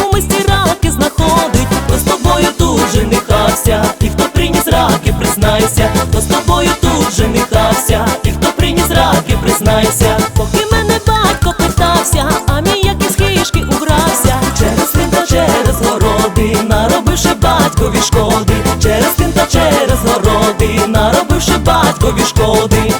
приходить і раки знаходить, хто з тобою тут же нехався, і хто приніс раки, признайся, хто з тобою тут же нехався, і хто приніс раки, признайся. Поки мене батько питався, а мій як із хишки убрався, через він та через городи, наробивши батькові шкоди, через він та через городи, наробивши батькові шкоди.